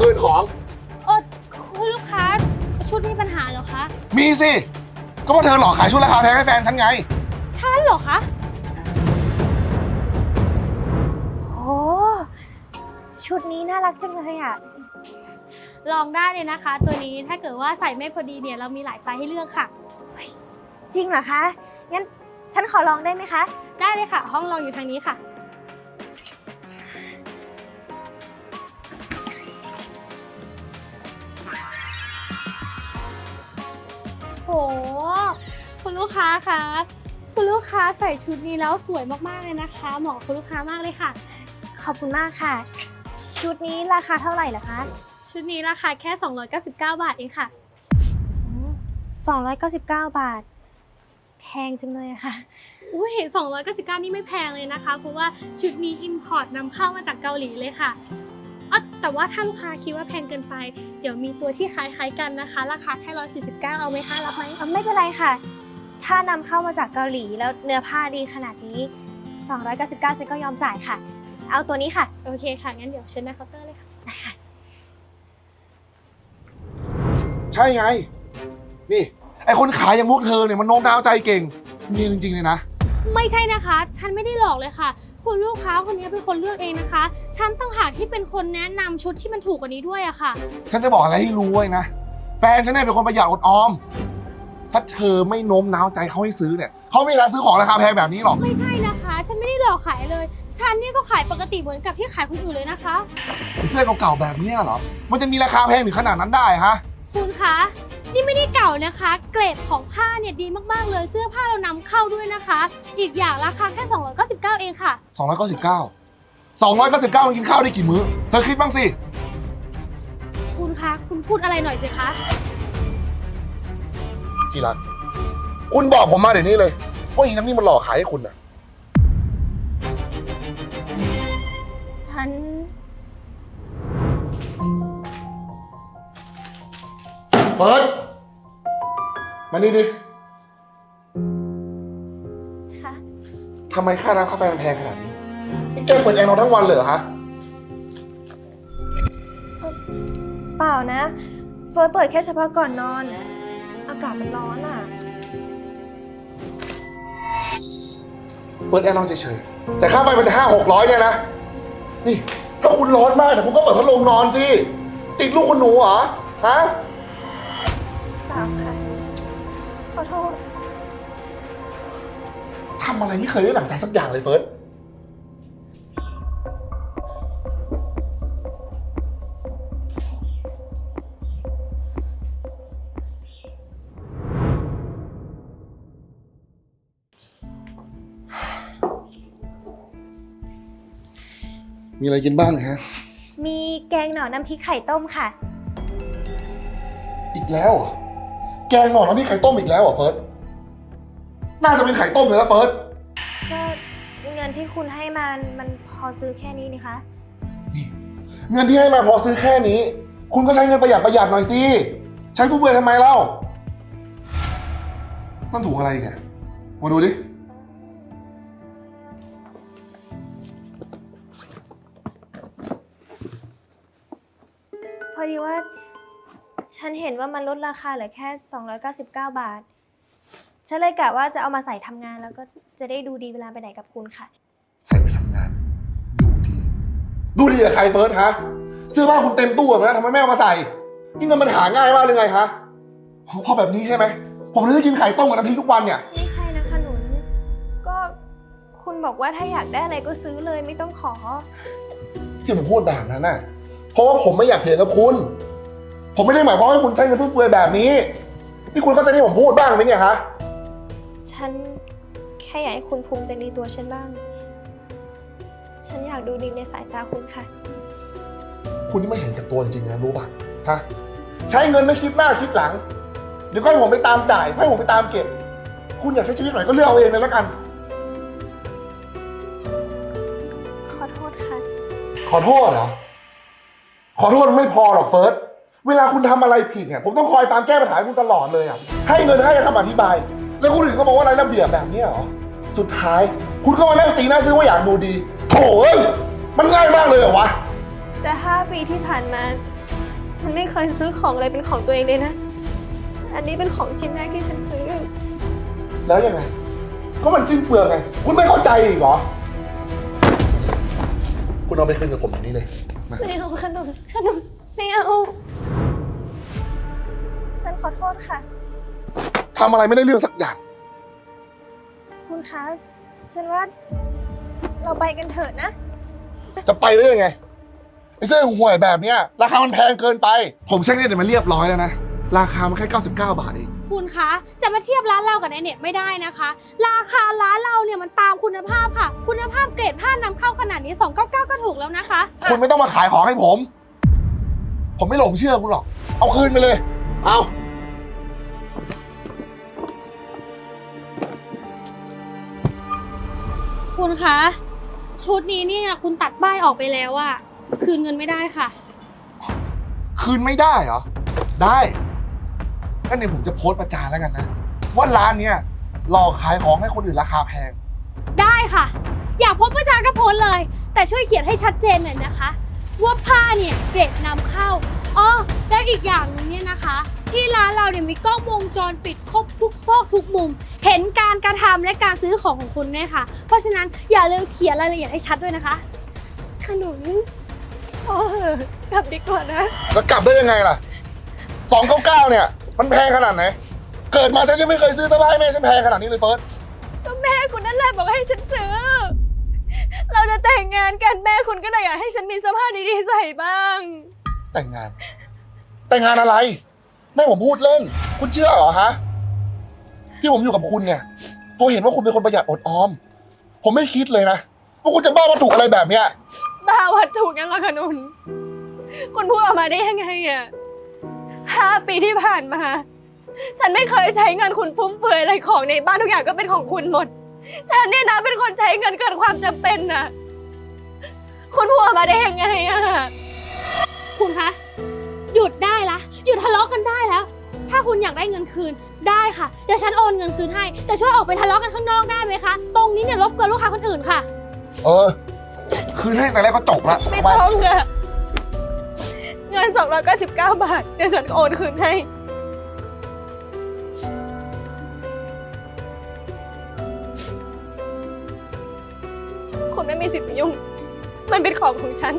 คืนของ เออคุณลูกค้าชุดมีปัญหาเหรอคะ มีสิ ก็เพราะเธอหลอกขายชุดราคาแพงให้แฟนฉันไงฉันเหรอคะโอ้ชุดนี้น่ารักจังเลยอะ ลองได้เลยนะคะ ตัวนี้ถ้าเกิดว่าใส่ไม่พอดีเนี่ยเรามีหลายไซส์ให้เลือกค่ะ จริงเหรอคะ งั้นฉันขอลองได้ไหมคะ ได้เลยค่ะ ห้องลองอยู่ทางนี้ค่ะ ห คุณลูกค้าคะคุณลูกค้าใส่ชุดนี้แล้วสวยมากๆเลยนะคะเหมาะกับคุณลูกค้ามากเลยค่ะ ขอบคุณมากค่ะ ชุดนี้ราคาเท่าไหร่เหรอคะชุดนี้ราคาแค่ 299 บาทเองค่ะสองร้อยเก้าสิบเก้าบาท แพงจังเลยอะค่ะ อุ้ย299 นี่ไม่แพงเลยนะคะ เพราะว่าชุดนี้ Import นำเข้ามาจากเกาหลีเลยค่ะ เอ้อแต่ว่าถ้าลูกค้าคิดว่าแพงเกินไป เดี๋ยวมีตัวที่คล้ายๆกันนะคะ ราคาแค่149เอาไหมคะรับไหมเอ่อไม่เป็นไรค่ะ ถ้านำเข้ามาจากเกาหลีแล้วเนื้อผ้าดีขนาดนี้ 299ฉันก็ยอมจ่ายค่ะ เอาตัวนี้ค่ะ โอเคค่ะ งั้นเดี๋ยวเชิญหน้าเคาน์เตอร์เลยค่ะ ใช่ไง นี่ ไอคนขายอย่างพวกเธอเนี่ยมันโน้มน้าวใจเก่งเนียนจริงๆเลยนะ ไม่ใช่นะคะ ฉันไม่ได้หลอกเลยค่ะ คุณลูกค้าคนนี้เป็นคนเลือกเองนะคะ ฉันตั้งหากที่เป็นคนแนะนำชุดที่มันถูกกว่านี้ด้วยอะค่ะ ฉันจะบอกอะไรให้รู้ไว้นะแฟนฉันเนี่ยเป็นคนประหยัดอดออม ถ้าเธอไม่โน้มน้าวใจเขาให้ซื้อเนี่ยเขาไม่ร้านซื้อของราคาแพงแบบนี้หรอก ไม่ใช่นะคะ ฉันไม่ได้หลอกขายเลย ฉันเนี่ยก็ขายปกติเหมือนกับที่ขายคนอื่นเลยนะคะเสื้อเก่าๆแบบเนี้ยเหรอ มันจะมีราคาแพงถึงขนาดนั้นได้ฮะ คุณคะ นี่ไม่ได้เก่านะคะ เกรดของผ้าเนี่ยดีมากๆเลย เสื้อผ้าเรานำเข้าด้วยนะคะ อีกอย่างราคาแค่ 299 เองค่ะ 299 299มันกินข้าวได้กี่มื้อ เธอคิดบ้างสิ คุณคะ คุณพูดอะไรหน่อยสิคะ ทีรัก คุณบอกผมมาเดี๋ยวนี้เลยว่าอีน้ำนี่มันหลอกขายให้คุณนะฉัน เฟิร์สมานี่ดิค่ะ ทำไมค่าน้ำค่าไฟมันแพงขนาดนี้นี่แกเปิดแอร์นอนทั้งวันเลยเหรอฮะ เปล่านะ เฟิร์สเปิดแค่เฉพาะก่อนนอน อากาศมันร้อนอะ เปิดแอร์นอนเฉยๆ แต่ค่าไฟมันห้าหกร้อยเนี่ยนะ นี่ ถ้าคุณร้อนมากแต่คุณก็เปิดพัดลมนอนสิ ติดลูกคุณหนูเหรอ ฮะ อโทษ ทำอะไรไม่เคยได้หนังใจสักอย่างเลยเฟิร์ส มีอะไรกินบ้างฮะ มีแกงหน่อน้ำพริกไข่ต้มค่ะ อีกแล้วเหรอ แกงหน่อน้ำพริกไข่ต้มอีกแล้วเหรอเฟิร์สน่าจะเป็นไข่ต้มเลยนะเฟิร์สก็เงินที่คุณให้มามันพอซื้อแค่นี้นี่คะ นี่เงินที่ให้มาพอซื้อแค่นี้ คุณก็ใช้เงินประหยัดประหยัดหน่อยสิ ใช้ฟุ่มเฟือยทำไมเล่า นั่นถุงอะไรเนี่ย มาดูดิ พอดีว่า ฉันเห็นว่ามันลดราคาเหลือแค่ 299 บาท ฉันเลยกะว่าจะเอามาใส่ทำงานแล้วก็จะได้ดูดีเวลาไปไหนกับคุณค่ะ ใส่ไปทำงาน ดูดี ดูดีกับใครเฟิร์สฮะเสื้อผ้าคุณเต็มตู้แบบนั้นทำไมไม่เอามาใส่ นี่เงินมันหาง่ายมากเลยไงฮะอ๋อพอแบบนี้ใช่ไหม ผมเลยได้กินไข่ต้มกับน้ำพริกทุกวันเนี่ย ไม่ใช่นะคะหนุนก็คุณบอกว่าถ้าอยากได้อะไรก็ซื้อเลยไม่ต้องขอ ที่ผมพูดแบบนั้นน่ะ เพราะว่าผมไม่อยากเถียงกับคุณ ผมไม่ได้หมายความว่าคุณใช้เงินฟุ่มเฟือยแบบนี้ นี่คุณเข้าใจที่ผมพูดบ้างไหมเนี่ยฮะ ฉันแค่อยากให้คุณภูมิใจในตัวฉันบ้าง ฉันอยากดูดีในสายตาคุณค่ะ คุณนี่ไม่เห็นแก่ตัวจริงๆนะรู้ป่ะ ฮะ ใช้เงินไม่คิดหน้าคิดหลัง เดี๋ยวก็ให้ผมไปตามจ่าย ให้ผมไปตามเก็บ คุณอยากใช้ชีวิตไหนก็เลือกเอาเองเลยแล้วกัน ขอโทษค่ะ ขอโทษเหรอ ขอโทษไม่พอหรอกเฟิร์ส เวลาคุณทำอะไรผิดเนี่ยผมต้องคอยตามแก้ปัญหาให้คุณตลอดเลยอะให้เงินให้คำอธิบาย แล้วคุณถึงก็บอกว่าอะไรระเบียบแบบเนี้ยเหรอสุดท้าย คุณก็มานั่งตีหน้าซื้อว่าอยากดูดีโถ่เอ้ยมันง่ายมากเลยเหรอวะ แต่ห้าปีที่ผ่านมา ฉันไม่เคยซื้อของอะไรเป็นของตัวเองเลยนะ อันนี้เป็นของชิ้นแรกที่ฉันซื้อ แล้วยังไง ก็มันสิ้นเปลืองไง คุณไม่เข้าใจอีกเหรอ คุณเอาไปคืนกับผมอย่างนี้เลยมา ไม่เอาขนมขนมไม่เอา ฉันขอโทษค่ะ ทำอะไรไม่ได้เรื่องสักอย่าง คุณคะ ฉันว่าเราไปกันเถอะนะ จะไปได้ยังไงไอ้เสื้อห่วยแบบเนี้ยราคามันแพงเกินไป ผมเช็คเนี่ยมันเรียบร้อยแล้วนะ ราคามันแค่ 99 บาทเอง คุณคะ จะมาเทียบร้านเรากับในเน็ตไม่ได้นะคะ ราคาร้านเราเนี่ยมันตามคุณภาพค่ะ คุณภาพเกรดผ้านำเข้าขนาดนี้ 299 ก็ถูกแล้วนะคะ คุณไม่ต้องมาขายของให้ผม ผมไม่หลงเชื่อคุณหรอก เอาคืนไปเลย เอาคุณคะ ชุดนี้เนี่ยคุณตัดป้ายออกไปแล้วอะคืนเงินไม่ได้ค่ะ คืนไม่ได้เหรอ ได้งั้นเดี๋ยวผมจะโพสต์ประจานแล้วกันนะ ว่าร้านเนี้ยหลอกขายของให้คนอื่นราคาแพง ได้ค่ะ อยากพบประจานก็โพสต์เลย แต่ช่วยเขียนให้ชัดเจนหน่อยนะคะ ว่าผ้าเนี่ยเกรดนำเข้า อ๋อแล้วอีกอย่างหนึงเนี่ยนะคะ ที่ร้านเราเนี่ยมีกล้องวงจรปิดครบทุกซอกทุกมุม เห็นการกระทำและการซื้อของของคุณด้วยค่ะ เพราะฉะนั้นอย่าลืมเขียนรายละเอียดให้ชัดด้วยนะคะ ขนุนพอเหอะกลับดีกว่านะ แล้วกลับได้ยังไงล่ะ299เนี่ย มันแพงขนาดไหน เกิดมาฉันยังไม่เคยซื้อเสื้อผ้าให้แม่ฉันแพงขนาดนี้เลยเฟิร์สก็แม่คุณนั่นแหละบอกให้ฉันซื้อ เราจะแต่งงานกันแม่คุณก็เลยอยากให้ฉันมีเสื้อผ้าดีๆใส่บ้าง แต่งงาน แต่งงานอะไรแม่ผมพูดเล่น คุณเชื่อเหรอฮะที่ผมอยู่กับคุณเนี่ยตัวเห็นว่าคุณเป็นคนประหยัดอดออม ผมไม่คิดเลยนะว่าคุณจะบ้าวัตถุอะไรแบบเนี้ยบ้าวัตถุงั้นเหรอขนุนคุณพูดออกมาได้ยังไงอะห้าปีที่ผ่านมา ฉันไม่เคยใช้เงินคุณฟุ่มเฟือยอะไรของในบ้านทุกอย่างก็เป็นของคุณหมด ฉันเนี่ยนะเป็นคนใช้เงินเกินความจำเป็นนะคุณพูดออกมาได้ยังไงอะ ทะเลาะกันได้แล้ว ถ้าคุณอยากได้เงินคืนได้ค่ะเดี๋ยวฉันโอนเงินคืนให้ แต่ช่วยออกไปทะเลาะกันข้างนอกได้ไหมคะ ตรงนี้เนี่ยรบกวนลูกค้าคนอื่นค่ะ เออ คืนให้แต่แรกก็จบละไม่มาต้องอะเงิน299 บาท เดี๋ยวฉันโอนคืนให้ คุณไม่มีสิทธิ์ไปยุ่ง มันเป็นของของฉัน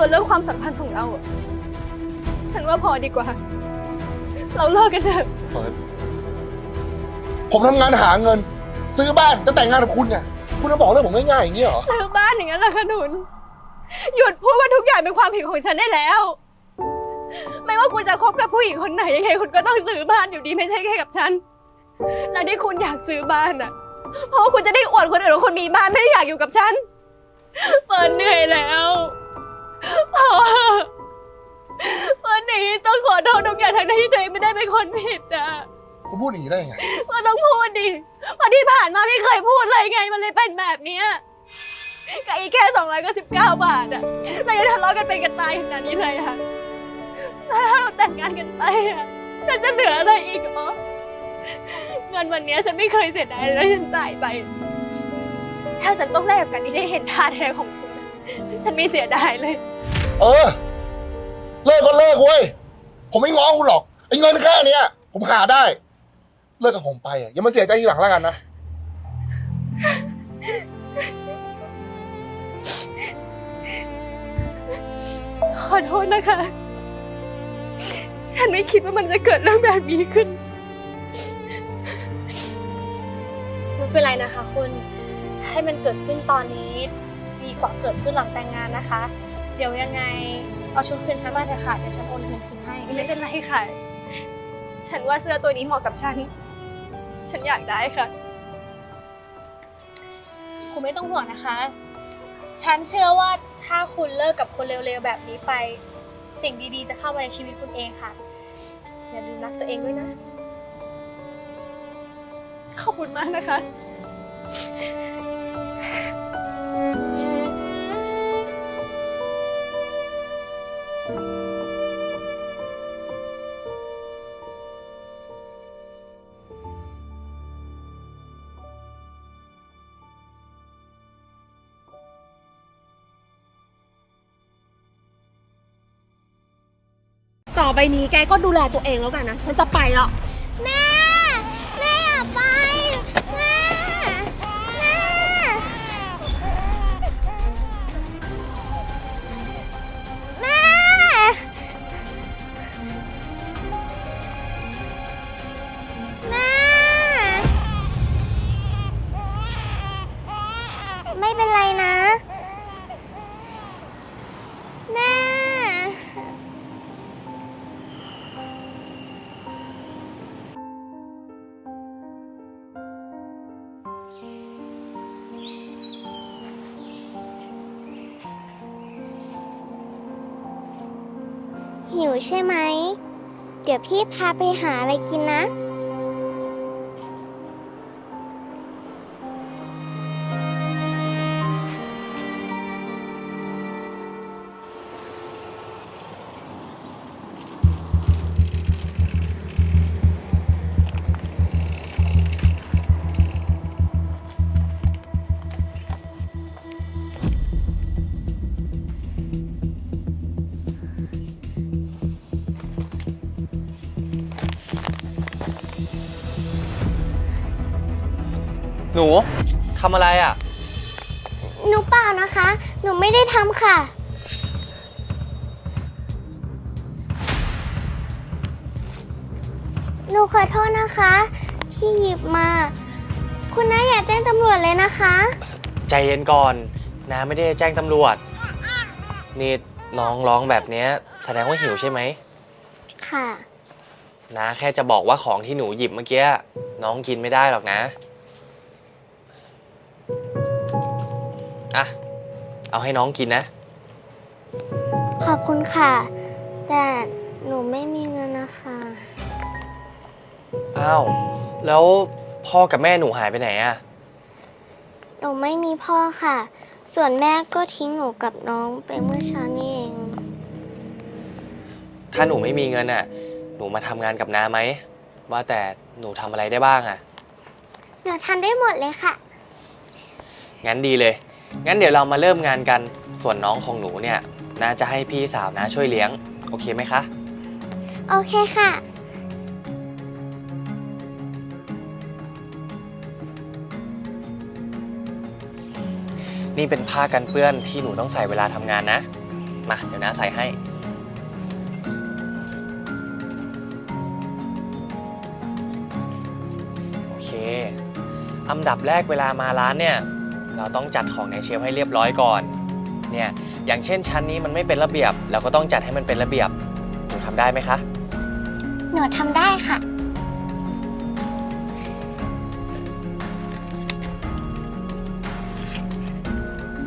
ส่วนเรื่องความสัมพันธ์ของเราอะฉันว่าพอดีกว่า เราเลิกกันเถอะ เฟิร์สผมทำงานหาเงิน ซื้อบ้านจะแต่งงานกับคุณเนี่ย คุณจะบอกเรื่องผมง่ายๆอย่างนี้เหรอ ซื้อบ้านอย่างนั้นเหรอขนุน หยุดพูดว่าทุกอย่างเป็นความผิดของฉันได้แล้ว ไม่ว่าคุณจะคบกับผู้หญิงคนไหนยังไงคุณก็ต้องซื้อบ้านอยู่ดีไม่ใช่แค่กับฉัน แล้วที่คุณอยากซื้อบ้านอะ เพราะว่าคุณจะได้อวดคนอื่นว่าคุณมีบ้านไม่ได้อยากอยู่กับฉันเปิดเหนื่อยแล้ว พอวันนี้ต้องขอโทษทุกอย่างทั้งที่ตัวเองไม่ได้เป็นคนผิดอะคุณพูดอย่างนี้ได้ยังไง ก็ต้องพูดดิเพราะที่ผ่านมาไม่เคยพูดเลยไง มันเลยเป็นแบบเนี้ยกับอีกแค่สองร้อยก็สิบเก้าบาทอะเรายังทะเลาะกันเป็นกันตายขนาดนี้เลยอะแล้วถ้าเราแต่งงานกันไปอะฉันจะเหลืออะไรอีกอ๋อเงินวันเนี้ยฉันไม่เคยเสียดายเลยแล้วฉันจ่ายไป ถ้าฉันต้องแลกกับการที่ได้เห็นท่าแท้ของคุณอะ ฉันไม่เสียดายเลย เออ เลิกก็เลิกเว้ย ผมไม่ง้อคุณหรอกไอ้เงินแค่เนี้ย ผมหาได้ เลิกกับผมไปอะอย่ามาเสียใจทีหลังแล้วกันนะ ขอโทษนะคะ ฉันไม่คิดว่ามันจะเกิดเรื่องแบบนี้ขึ้น ไม่เป็นไรนะคะคุณ ให้มันเกิดขึ้นตอนนี้ ดีกว่าเกิดขึ้นหลังแต่งงานนะคะ เดี๋ยวยังไงเอาชุดคืนฉันมาเถอะค่ะเดี๋ยวฉันโอนเงินคืนให้ ไม่เป็นไรค่ะ ฉันว่าเสื้อตัวนี้เหมาะกับฉัน ฉันอยากได้ค่ะ คุณไม่ต้องห่วงนะคะ ฉันเชื่อว่าถ้าคุณเลิกกับคนเร็วๆแบบนี้ไป สิ่งดีๆจะเข้ามาในชีวิตคุณเองค่ะ อย่าลืมรักตัวเองด้วยนะ ขอบคุณมากนะคะ อไปนี้แกก็ดูแลตัวเองแล้วกันนะ ฉันจะไปแล้ว แม่ ใช่ไหม เดี๋ยวพี่พาไปหาอะไรกินนะ หนูทำอะไรอะ หนูเปล่านะคะ หนูไม่ได้ทำค่ะ หนูขอโทษนะคะ ที่หยิบมา คุณน้าอย่าแจ้งตำรวจเลยนะคะ ใจเย็นก่อนน้าไม่ได้แจ้งตำรวจ นี่น้องร้องแบบเนี้ยแสดงว่าหิวใช่ไหมค่ะน้าแค่จะบอกว่าของที่หนูหยิบเมื่อกี้น้องกินไม่ได้หรอกนะ อะ เอาให้น้องกินนะ ขอบคุณค่ะ แต่หนูไม่มีเงินนะคะ อ้าว แล้วพ่อกับแม่หนูหายไปไหนอะหนูไม่มีพ่อค่ะ ส่วนแม่ก็ทิ้งหนูกับน้องไปเมื่อเช้านี้เอง ถ้าหนูไม่มีเงินอะหนูมาทำงานกับน้าไหม ว่าแต่หนูทำอะไรได้บ้างอะหนูทำได้หมดเลยค่ะ งั้นดีเลย งั้นเดี๋ยวเรามาเริ่มงานกัน ส่วนน้องของหนูเนี่ยน่าจะให้พี่สาวนะช่วยเลี้ยง โอเคไหมคะ โอเคค่ะ นี่เป็นผ้ากันเปื้อนที่หนูต้องใส่เวลาทำงานนะ มาเดี๋ยวน้าใส่ให้ โอเค อันดับแรกเวลามาร้านเนี่ย เราต้องจัดของในเชลฟ์ให้เรียบร้อยก่อน เนี่ย อย่างเช่นชั้นนี้มันไม่เป็นระเบียบ เราก็ต้องจัดให้มันเป็นระเบียบ หนูทำได้ไหมคะ หนูทำได้ค่ะ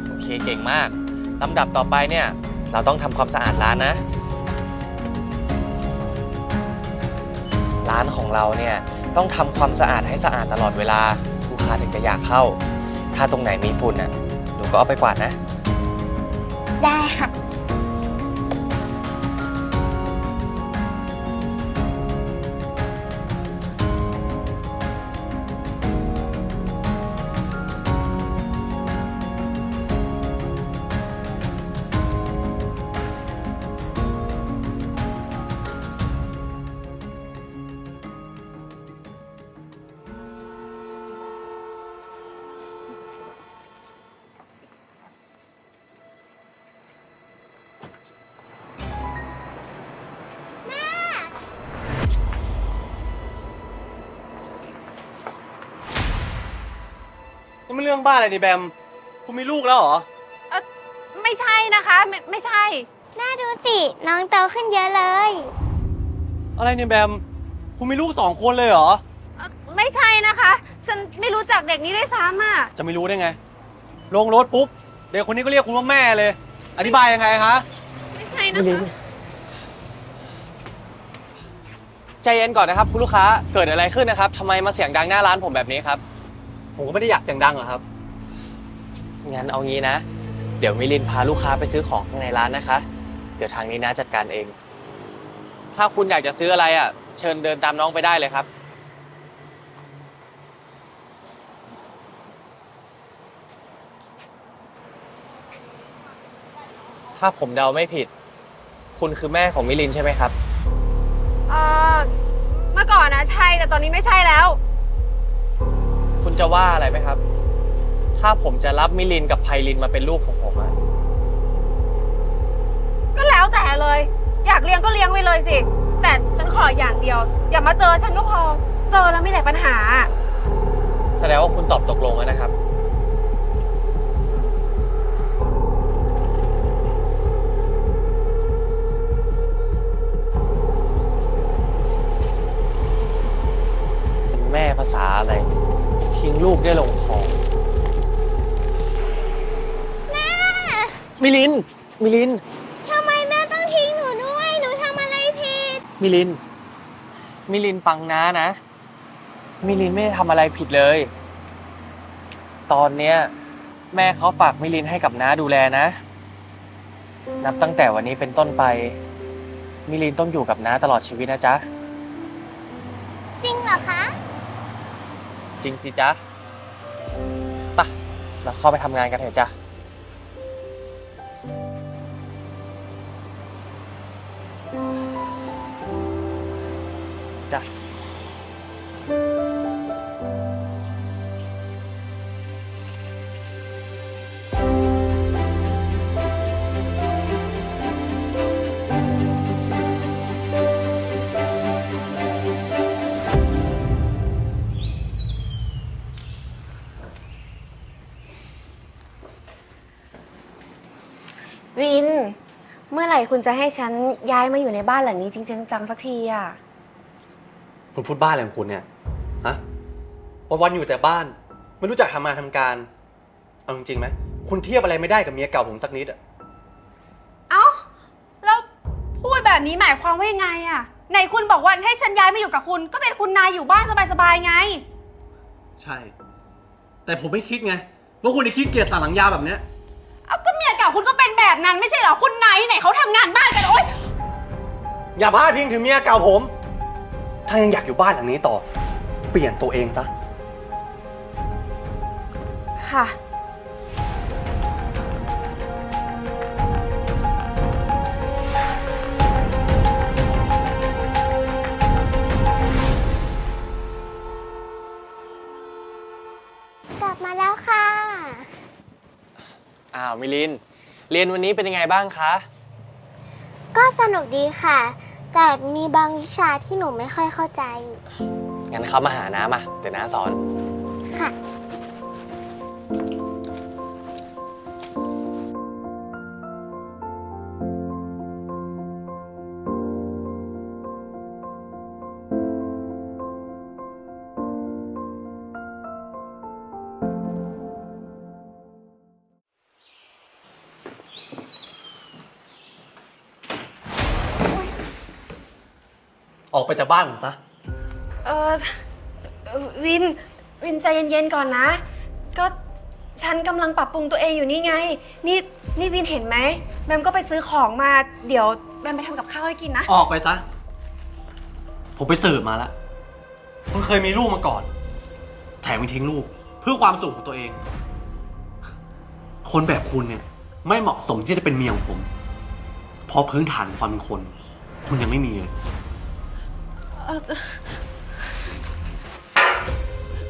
โอเค เก่งมาก ลำดับต่อไปเนี่ย เราต้องทำความสะอาดร้านนะ ร้านของเราเนี่ย ต้องทำความสะอาดให้สะอาดตลอดเวลา ลูกค้าถึงจะอยากเข้า ถ้าตรงไหนมีฝุ่นน่ะ หนูก็เอาไปกวาดนะ ได้ค่ะ มันเรื่องบ้าอะไรนี่แบม คุณมีลูกแล้วเหรอ ไม่ใช่นะคะไม่ไม่ใช่ น่าดูสิ น้องโตขึ้นเยอะเลย อะไรเนี่ยแบม คุณมีลูกสองคนเลยเหรอ ไม่ใช่นะคะ ฉันไม่รู้จักเด็กนี้ด้วยซ้ำอะ จะไม่รู้ได้ไง ลงรถปุ๊บ เด็กคนนี้ก็เรียกคุณว่าแม่เลย อธิบายยังไงคะ ไม่ใช่นะคะใจเย็นก่อนนะครับ คุณลูกค้า เกิดอะไรขึ้นนะครับทำไมมาเสียงดังหน้าร้านผมแบบนี้ครับ ผมก็ไม่ได้อยากเสียงดังหรอกครับ งั้นเอางี้นะ เดี๋ยวมิลินพาลูกค้าไปซื้อของข้างในร้านนะคะ เดี๋ยวทางนี้นะจัดการเอง ถ้าคุณอยากจะซื้ออะไรอะ เชิญเดินตามน้องไปได้เลยครับ ถ้าผมเดาไม่ผิด คุณคือแม่ของมิลินใช่ไหมครับ เอ่อเมื่อก่อนนะใช่แต่ตอนนี้ไม่ใช่แล้ว คุณจะว่าอะไรไหมครับ ถ้าผมจะรับมิลินกับไพลินมาเป็นลูกของผมอะก็แล้วแต่เลย อยากเลี้ยงก็เลี้ยงไปเลยสิ แต่ฉันขออย่างเดียว อย่ามาเจอฉันก็พอ เจอแล้วไม่ได้ปัญหา แสดงว่าคุณตอบตกลงแล้วนะครับ เป็นแม่ภาษาอะไร ทิ้งลูกได้ลงคอแม่ มิลิน มิลิน ทำไมแม่ต้องทิ้งหนูด้วย หนูทำอะไรผิด มิลิน มิลินฟังนะนะ มิลินไม่ได้ทำอะไรผิดเลย ตอนเนี้ย แม่เขาฝากมิลินให้กับน้าดูแลนะ นับตั้งแต่วันนี้เป็นต้นไป มิลินต้องอยู่กับน้าตลอดชีวิตนะจ๊ะ จริงเหรอคะ จริงสิจ๊ะไปะเราเข้าไปทำงานกันเถอะจ้ะ ร่คุณจะให้ฉันย้ายมาอยู่ในบ้านหลังนี้จริงๆจังๆสักทีอะ คุณพูดบ้าอะไรของคุณเนี่ย ฮะ วันๆอยู่แต่บ้าน ไม่รู้จักทำงานทำการ เอาจริงๆไหม คุณเทียบอะไรไม่ได้กับเมียเก่าผมสักนิดอะเอ้า แล้วพูดแบบนี้หมายความว่ายังไงอะ ไหนคุณบอกว่าให้ฉันย้ายมาอยู่กับคุณ ก็เป็นคุณนายอยู่บ้านสบายๆไง ใช่ แต่ผมไม่คิดไง ว่าคุณจะคิดเกลียดต่างหลังยาวแบบเนี้ย เอาก็เมียเก่าคุณก็เป็นแบบนั้นไม่ใช่เหรอคุณนายไหนเขาทำงานบ้านกันโอ๊ยอย่าพลาดพิงถึงเมียเก่าผม ถ้ายังอยากอยู่บ้านหลังนี้ต่อ เปลี่ยนตัวเองซะ ค่ะ กลับมาแล้วค่ะ อ้าวมิลิน เรียนวันนี้เป็นยังไงบ้างคะ ก็สนุกดีค่ะ แต่มีบางวิชาที่หนูไม่ค่อยเข้าใจ งั้นเข้ามาหาน้ามาเดี๋ยวน้าสอน ค่ะ ไปจากบ้านผมซะ เออเอ่อวิน วินใจเย็นๆก่อนนะ ก็ฉันกำลังปรับปรุงตัวเองอยู่นี่ไง นี่นี่วินเห็นไหมแบมก็ไปซื้อของมา เดี๋ยวแบมไปทำกับข้าวให้กินนะ ออกไปซะ ผมไปสืบมาแล้วคุณเคยมีลูกมาก่อน แถมยังทิ้งลูก เพื่อความสุขของตัวเอง คนแบบคุณเนี่ย ไม่เหมาะสมที่จะเป็นเมียของผม เพราะพื้นฐานความเป็นคน คุณยังไม่มีเลย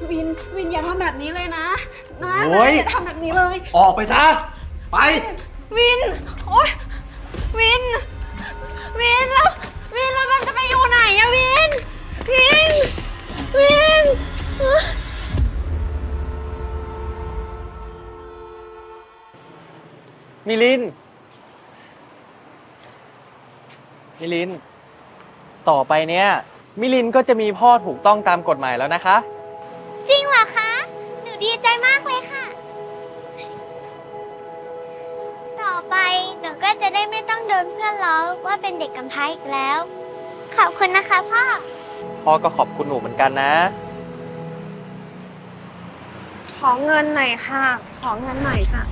วิน วินอย่าทำแบบนี้เลยนะ นะโอ๊ยนะอย่าทำแบบนี้เลย ออกไปซะ ไป วิน โอ๊ย วิน วินแล้ว วินแล้วมันจะไปอยู่ไหนอะวิน วิน วิน มิลิน มิลิน ต่อไปเนี้ย มิลินก็จะมีพ่อถูกต้องตามกฎหมายแล้วนะคะ จริงเหรอคะ หนูดีใจมากเลยค่ะ ต่อไปหนูก็จะได้ไม่ต้องโดนเพื่อนล้อว่าเป็นเด็กกำพร้าอีกแล้ว ขอบคุณนะคะพ่อ พ่อก็ขอบคุณหนูเหมือนกันนะ ขอเงินหน่อยค่ะ ขอเงินหน่อยจ้ะ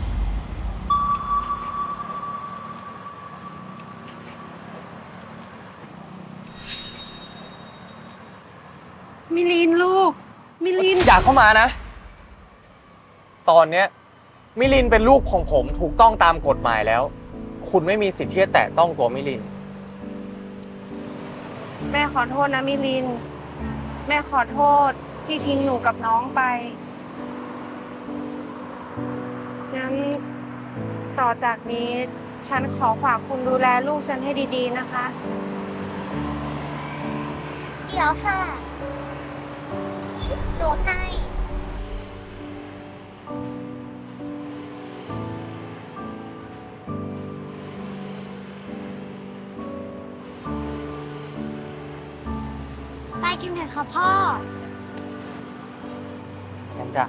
มิลินลูก มิลิน อยากเข้ามานะ ตอนเนี้ยมิลินเป็นลูกของผมถูกต้องตามกฎหมายแล้ว คุณไม่มีสิทธิ์ที่จะแตะต้องตัวมิลิน แม่ขอโทษนะมิลิน แม่ขอโทษที่ทิ้งหนูกับน้องไป งั้นต่อจากนี้ ฉันขอฝากคุณดูแลลูกฉันให้ดีๆนะคะ เดี๋ยวค่ะ ดูให้ ไปกันเถอะค่ะพ่อ งั้นจ้ะ